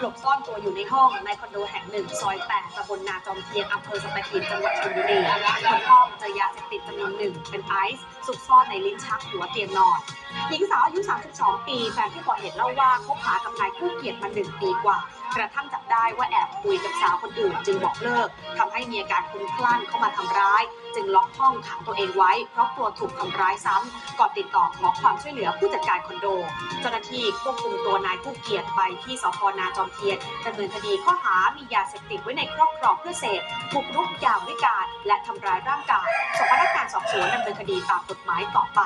หลบซ่อนตัวอยู่ในห้องในคอนโดแห่งหนึ่งซอยแปดตำบลนาจอมเทียนอำเภอสัตหีบจังหวัดชลบุรีบนห้องเจอยาเสพติดจำนวนหนึ่งเป็นไอซ์ซุกซ่อนในลิ้นชักหัวเตียงนอนหญิงสาวอายุ 32 ปี แฟนที่ก่อเหตุเล่าว่าคบหากับนายคู่เกียรติมาหนึ่งปีกว่า กระทั่งจับได้ว่าแอบคุยกับสาวคนอื่นจึงบอกเลิกทำให้มีอาการคลุ้มคลั่งเข้ามาทำร้าย จึงล็อกห้องขังตัวเองไว้ เพราะกลัวถูกทำร้ายซ้ำก่อนติดต่อขอความช่วยเหลือผู้จัดการคอนโด เจ้าหน้าที่ควบคุมตัวนายผู้เกียรติไปที่สพนาจอมเทียนดำเนินคดีข้อหา มียาเสพติดไว้ในครอบครองเพื่อเสพบุกรุกยามวิการ และทำร้ายร่างกายส่งพนักงานสอบสวนดำเนินคดีตามกฎหมายต่อไป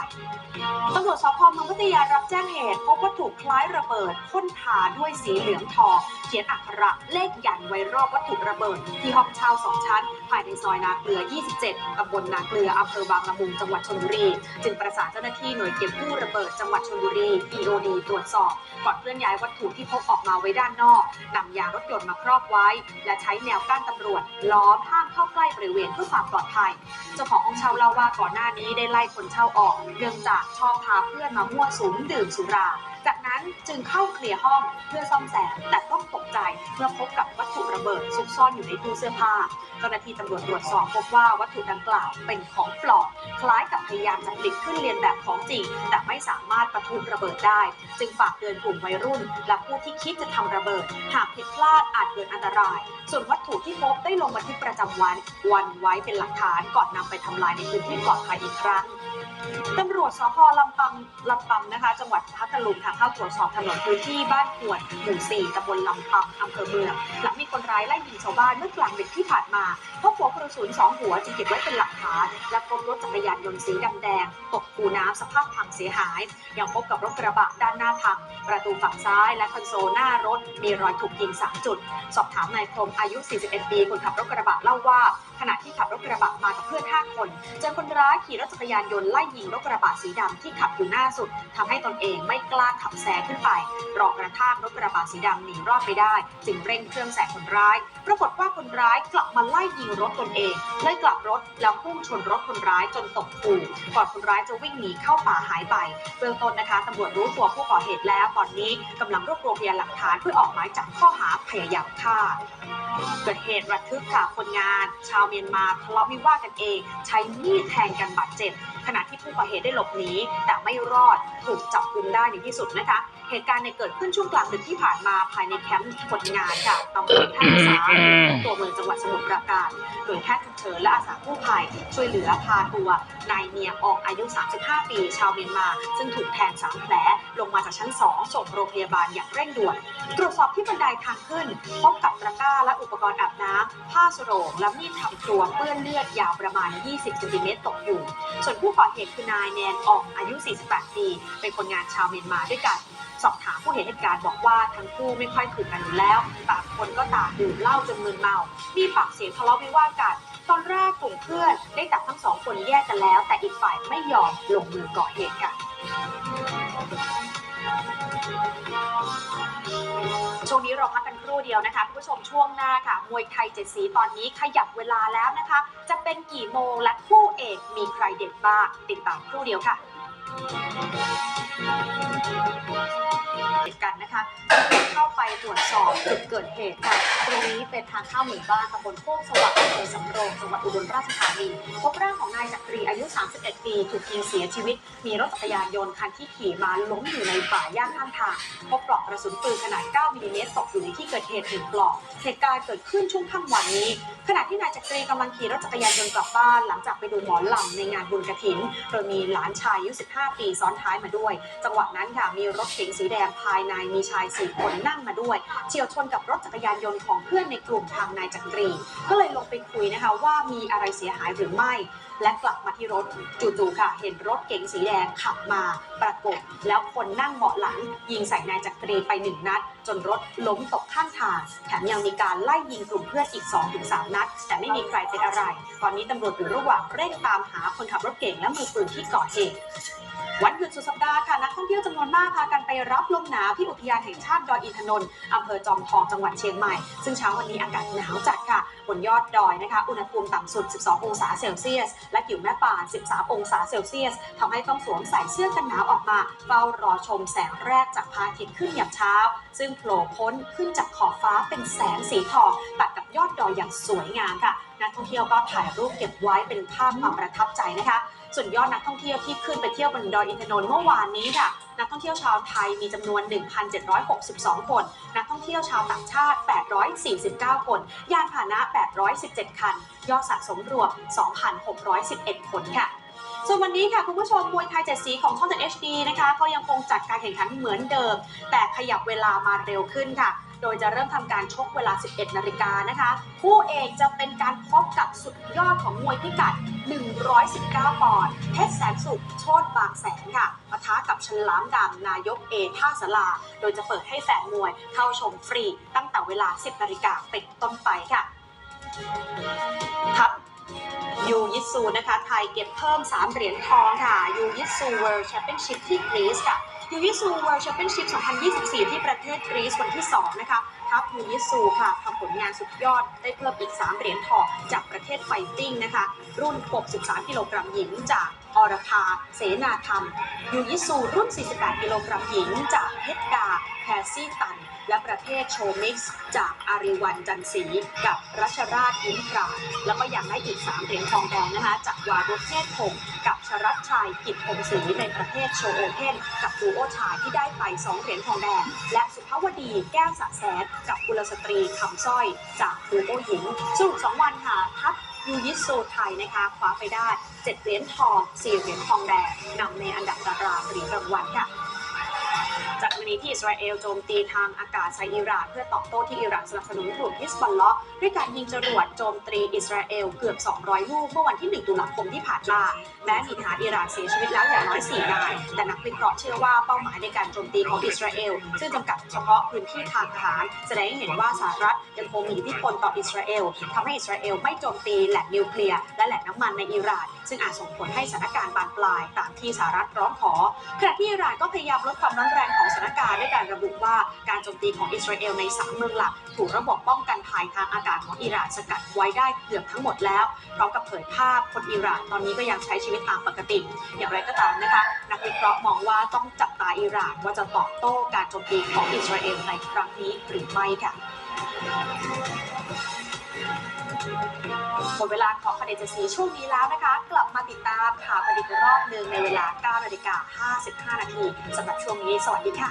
ตำรวจสพเมืองพัทยารับแจ้งเหตุพบวัตถุคล้ายระเบิดพ่นทาด้วยสีเหลืองทองเขียนอักขระเลขยันไว้รอบวัตถุระเบิด ที่ห้องเช่าสองชั้น ภายในซอยนาเกลือ 27ตำบลนาเกลืออำเภอบางละมุงจังหวัดชลบุรี จึงประสานเจ้าหน้าที่หน่วยเก็บกู้ระเบิดจังหวัดชลบุรี EOD ตรวจสอบก่อนเคลื่อนย้ายวัตถุที่พบออกมาไว้ด้านนอกนำยางรถยนต์มาครอบไว้ และใช้แนวกั้นตำรวจ ล้อมห้ามเข้าใกล้บริเวณเพื่อความปลอดภัย เจ้าของห้องเช่าเล่าว่าก่อนหน้านี้ได้ไล่คนเช่าออก เนื่องจากชอบพาเพื่อนมามั่วสุมดื่มสุราจาก นั้นจึงเข้าเคลียร์ห้องเพื่อซ่อมแซมแต่ต้องตกใจเมื่อพบกับวัตถุระเบิดซุกซ่อนอยู่ในตู้เสื้อผ้าเจ้าหน้าที่ตำรวจตรวจสอบพบว่าวัตถุดังกล่าวเป็นของปลอมคล้ายกับพยายามจะผลิตขึ้นเรียนแบบของจริง แต่ไม่สามารถประทุระเบิดได้ จึงฝากเตือนกลุ่มวัยรุ่น และผู้ที่คิดจะทำระเบิด หากผิดพลาดอาจเกิดอันตราย ส่วนวัตถุที่พบได้ลงบันทึกประจำวัน วันไว้เป็นหลักฐานก่อนนำไปทำลายในพื้นที่ปลอดภัยอีกครั้ง ตำรวจสพลำปังลำปัมนะคะ จังหวัดพัทลุงค่ะเข้าตรวจสอบถนนพื้นที่บ้านขวดหมู่4ตำบลลำปัมอำเภอเมือง หลังมีคนร้ายไล่ยิงชาวบ้านเมื่อกลางดึกที่ผ่านมาพบหัวกระสุนสองหัวจึงเก็บไว้เป็นหลักฐาน และพบรถจักรยานยนต์สีดำแดง ตกคูน้ำสภาพพังเสียหาย ยังพบกับรถกระบะด้านหน้าพัง ประตูฝั่งซ้ายและคอนโซลหน้ารถ มีรอยถูกยิงสามจุด สอบถามนายพรหมอายุ 41 ปี คนขับรถกระบะเล่าว่า ขณะที่ขับรถกระบะมากับเพื่อน 5 คน เจอคนร้ายขี่รถจักรยานยนต์ไล่ยิงรถกระบะสีดำที่ขับอยู่หน้าสุดทำให้ตนเองไม่กล้าขับแซงขึ้นไป รอกระทั่งรถกระบะสีดำหนีรอดไปได้ จึงเร่งเครื่องแซงคนร้าย ปรากฏว่าคนร้ายกลับมาไล่ยิงรถตนเองเลยกลับรถแล้วพุ่งชนรถคนร้ายจนตกคูก่อนคนร้ายจะวิ่งหนีเข้าป่าหายไปเบื้องต้นนะคะตำรวจรู้ตัวผู้ก่อเหตุแล้ว ตอนนี้กำลังรวบรวมพยานหลักฐานเพื่อออกหมายจับข้อหาพยายามฆ่าเกิดเหตุระทึกค่ะคนงาน ชาวเมียนมาทะเลาะวิวาทกันเอง ใช้มีดแทงกันบาดเจ็บขณะที่ผู้ก่อเหตุได้หลบหนีแต่ไม่รอดถูกจับกุมได้ในที่สุดนะคะ เหตุการณ์ในยเกิดขึ้นช่วงกลางดึกที่ผ่านมาภายในแคมป์คนงานค่ะตำบลท่าสาตัวเมืองจังหวัดสมุทรปราการโดยแพทย์ฉุกเฉินและอาสากู้ภัยช่วยเหลือพาตัวนายเนียออกอายุ 35 ปี ชาวเมียนมา ซึ่งถูกแทง 3 แผล ลงมาจากชั้น 2 ส่งโรงพยาบาลอย่างเร่งด่วน ตรวจสอบที่บันไดทางขึ้น พบกับตะกร้าและอุปกรณ์อาบน้ำผ้าสโรงและมีดทำครัวเปื้อนเลือดยาวประมาณ 20ซนติเมตรตกอยู่ ส่วนผู้ก่อเหตุคือนายแนนอองอายุ 48 ปี เป็นคนงานชาวเมียนมาด้วยกัน สอบถามผู้เห็นเหตุการณ์บอกว่าทั้งคู่ไม่ค่อยถูกกันอยู่แล้ว ต่างคนก็ต่างดื่มเหล้าจนมึนเมา มีปากเสียงทะเลาะวิวาทกัน ตอนแรกกลุ่มเพื่อนได้จับทั้งสองคนแยกกันแล้ว แต่อีกฝ่ายไม่ยอมลงมือก่อเหตุกัน พักกันครู่เดียวนะคะคุณผู้ชมช่วงหน้าค่ะ มวยไทยเจ็ดสีตอนนี้ขยับเวลาแล้วนะคะ จะเป็นกี่โมงและคู่เอกมีใครเด็ดบ้างติดตามครู่เดียวค่ะ กันนะคะเข้าไปตรวจสอบจุดเกิดเหตุค่ะตรงนี้เป็นทางเข้าหมู่บ้านตำบลโคกสว่างอำเภอสำโรงจังหวัดอุบลราชธานีพบร่างของนายจักรีอายุ 31 ปีถูกยิงเสียชีวิต มีรถจักรยานยนต์คันที่ขี่มาล้มอยู่ในป่าย่าข้างทางพบปลอกกระสุนปืนขนาด 9มิลลิเมตรตกอยู่ในที่เกิดเหตุหนึ่งปลอกเหตุการณ์เกิดขึ้นช่วงค่ำวันนี้ ขณะที่นายจักรีกำลังขี่รถจักรยานยนต์กลับบ้านหลังจากไปดูหมอลำในงานบุญกระถิน โดยมีหลานชายอายุ15ปีซ้อนท้ายมาด้วย จังหวะนั้นค่ะมีรถเก๋งสีแดงภายในมีชายสี่คนนั่งมาด้วย เฉียวชนกับรถจักรยานยนต์ของเพื่อนในกลุ่มทางนายจักรี ก็เลยลงไปคุยนะคะว่ามีอะไรเสียหายหรือไม่ และกลับมาที่รถจู่ๆค่ะ เห็นรถเก๋งสีแดงขับมาประกบแล้วคนนั่งเบาะหลัง ยิงใส่นายจักรีไปหนึ่งนัดจนรถล้มตกข้างทาง แถมยังมีการไล่ยิงกลุ่มเพื่อนอีก 2-3 นัด แต่ไม่มีใครเป็นอะไร ตอนนี้ตำรวจอยู่ระหว่างเร่งตามหาคนขับรถเก่งและมือปืนที่ก่อเหตุ วันหยุดสุดสัปดาห์ค่ะนักท่องเที่ยวจำนวนมากพากันไปรับลมหนาวที่อุทยานแห่งชาติดอยอินทนนท์อำเภอจอมทองจังหวัดเชียงใหม่ ซึ่งเช้าวันนี้อากาศหนาวจัดค่ะ บนยอดดอยนะคะ อุณหภูมิต่ำสุด 12 องศาเซลเซียส และกิ่วแม่ป่าน 13 องศาเซลเซียสทำให้ต้องสวมใส่เสื้อกันหนาวออกมาเฝ้ารอชมแสงแรกจากพระอาทิตย์ขึ้นยามเช้า ซึ่งโผล่พ้นขึ้นจากขอบฟ้าเป็นแสงสีทองตัดกับยอดดอยอย่างสวยงามค่ะ นักท่องเที่ยวก็ถ่ายรูปเก็บไว้เป็นภาพความประทับใจนะคะ ส่วนยอดนักท่องเที่ยวที่ขึ้นไปเที่ยวบนดอยอินทนนท์เมื่อวานนี้ค่ะนักท่องเที่ยวชาวไทยมีจำนวน 1,762 คน นักท่องเที่ยวชาวต่างชาติ 849 คน ยานพาหนะ 817 คัน ยอดสะสมรวม 2,611 คนค่ะส่วนวันนี้ค่ะคุณผู้ชมมวยไทยเจ็ดสีของช่อง7 HD นะคะ ก็ยังคงจัดการแข่งขันเหมือนเดิม แต่ขยับเวลามาเร็วขึ้นค่ะ โดยจะเริ่มทำการชกเวลา 11 นาฬิกานะคะ คู่เอกจะเป็นการพบกับสุดยอดของมวยพิกัด 119 ปอนด์เพชรแสนสุข โชตบางแสนค่ะปะทะกับฉลามดำนายกเอท่าสลา โดยจะเปิดให้แฟนมวยเข้าชมฟรีตั้งแต่เวลา 10 นาฬิกาเป็นต้นไปค่ะครับยูยิสูนะคะ ไทยเก็บเพิ่ม 3 เหรียญทองค่ะยูยิสูเวิลด์แชมเปี้ยนชิพที่กรีซค่ะ ยูยิสูเวิลด์แชมเปี้ยนชิพ 2024 ที่ประเทศกรีซวันที่ 2 นะคะ ทัพยูยิสูค่ะทำผลงานสุดยอด ได้เพิ่มอีก 3 เหรียญทองจากประเทศไฟติ้งนะคะ รุ่น 63 กิโลกรัมหญิงจากอรพาเสนาธรรม ยูยิสูรุ่น 48 กิโลกรัมหญิงจากเพชรดาแพซี่ตัน และประเภทโชมิกซ์ จากอาริวันจันทร์ศรีกับรัชราชยิ้มปรา แล้วก็ยังได้อีก 3 เหรียญทองแดงนะคะ จากวารุเทศพงศ์กับ รัตชัยกิจพงศรีในประเภทโชว์โอเพนกับดูโอชายที่ได้ไป2เหรียญทองแดง และสุภาวดีแก้วสะแสนกับกุลสตรีคำสร้อย จากดูโอหญิงสรุป2วันค่ะทัพยูยิโซไทยนะคะคว้าไปได้7เหรียญทอง4เหรียญทองแดงนำในอันดับตารางเหรียญรางวัลค่ะ จากกรณีที่อิสราเอลโจมตีทางอากาศใส่อิหร่านเพื่อตอบโต้ที่อิหร่านสนับสนุนกลุ่มฮิสบอลเลาะด้วยการยิงจรวดโจมตีอิสราเอลเกือบ 200 ลูกเมื่อวันที่ 1 ตุลาคมที่ผ่านมา แม้มีทหารอิหร่านเสียชีวิตแล้วอย่างน้อย 4 นาย แต่นักวิเคราะห์เชื่อว่าเป้าหมายในการโจมตีของอิสราเอล ซึ่งจำกัดเฉพาะพื้นที่ทางทหาร แสดงให้เห็นว่าสหรัฐยังคงมีอิทธิพลต่ออิสราเอลทำให้อิสราเอลไม่โจมตีแหล่งนิวเคลียร์และแหล่งน้ำมันในอิหร่าน ซึ่งอาจส่งผลให้สถานการณ์บานปลายตามที่สหรัฐร้องขอขณะที่อิหร่านก็พยายามลดความร้อนแรงของสถานการณ์ด้วยการระบุว่าการโจมตีของอิสราเอลในสามเมืองหลัก ถูกระบบป้องกันภัยทางอากาศของอิหร่านสกัดไว้ได้เกือบทั้งหมดแล้วพร้อมกับเผยภาพคนอิหร่านตอนนี้ก็ยังใช้ชีวิตตามปกติ อย่างไรก็ตามนะคะ นักวิเคราะห์มองว่าต้องจับตาอิหร่านว่าจะตอบโต้การโจมตีของอิสราเอลในครั้งนี้หรือไม่ค่ะ หมดเวลาของประเด็นจะสีช่วงนี้แล้วนะคะ กลับมาติดตามข่าวกันอีกรอบหนึ่งในเวลา9นาฬิกา55นาทีสำหรับช่วงนี้ สวัสดีค่ะ